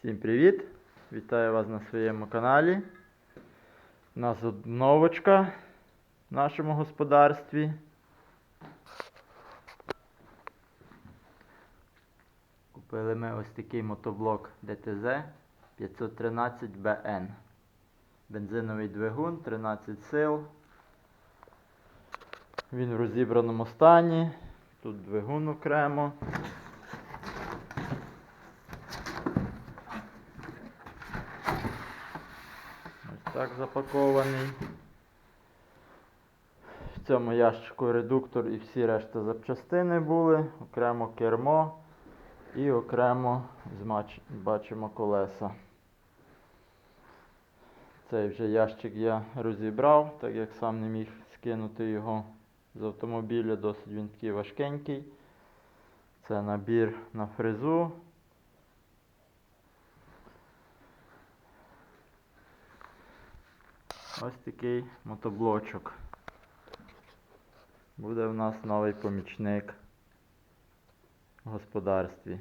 Всім привіт! Вітаю вас на своєму каналі. У нас обновочка в нашому господарстві. Купили ми ось такий мотоблок DTZ 513BN. Бензиновий двигун, 13 сил. Він в розібраному стані. Тут двигун окремо. Ось так запакований. В цьому ящику редуктор і всі решта запчастини були, окремо кермо і окремо бачимо колеса. Цей вже ящик я розібрав, так як сам не міг скинути його з автомобіля, досить він такий важкенький. Це набір на фрезу. Ось такий мотоблочок. Буде в нас новий помічник в господарстві.